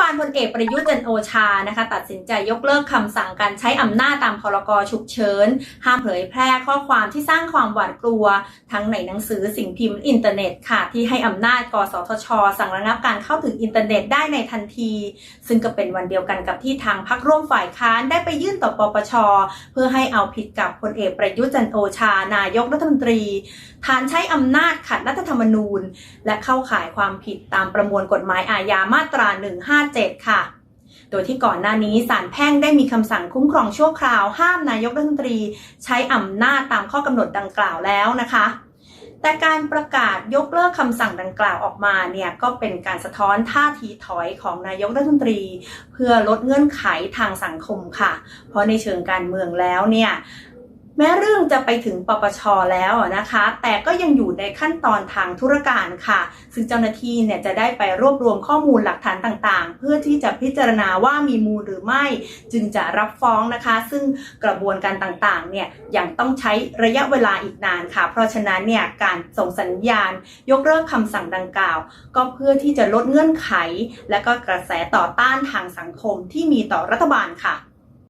บาลพลเอกประยุทธ์จันโอชานะคะ ตัดสินใจยกเลิกคำสั่งการใช้อำนาจตามพรกฉุกเฉิน ห้ามเผยแพร่ข้อความที่สร้างความหวาดกลัว ทั้งในหนังสือสิ่งพิมพ์อินเทอร์เน็ตค่ะ ที่ให้อำนาจกสทช สั่งระงับการเข้าถึงอินเทอร์เน็ตได้ในทันที ซึ่งก็เป็นวันเดียวกันกับที่ทางพักร่วมฝ่ายค้านได้ไปยื่นต่อปปช เพื่อให้เอาผิดกับพลเอกประยุทธ์จันโอชา นายกรัฐมนตรี ฐานใช้อำนาจขัดรัฐธรรมนูญ และเข้าข่ายความผิดตามประมวลกฎหมายอาญามาตรา15 157 ค่ะ โดยที่ก่อนหน้านี้ศาลแพ่งได้มีคำสั่งคุ้มครองชั่วคราว ห้ามนายกรัฐมนตรี ใช้อำนาจตามข้อกำหนดดังกล่าวแล้วนะคะแต่การประกาศยกเลิกคำสั่งดังกล่าวออกมาเนี่ยก็เป็นการสะท้อนท่าทีถอยของนายกรัฐมนตรี เพื่อลดเงื่อนไขทางสังคมค่ะ เพราะในเชิงการเมืองแล้วเนี่ย แม้เรื่องจะไปถึงปปชแล้วนะคะ แต่ก็ยังอยู่ในขั้นตอนทางธุรการค่ะ ซึ่งเจ้าหน้าที่เนี่ยจะได้ไปรวบรวมข้อมูลหลักฐานต่างๆ เพื่อที่จะพิจารณาว่ามีมูลหรือไม่ จึงจะรับฟ้องนะคะ ซึ่งกระบวนการต่างๆเนี่ยยังต้องใช้ระยะเวลาอีกนานค่ะ เพราะฉะนั้นเนี่ยการส่งสัญญาณ ยกเลิกคำสั่งดังกล่าว ก็เพื่อที่จะลดเงื่อนไข และก็กระแสต่อต้านทางสังคมที่มีต่อรัฐบาลค่ะ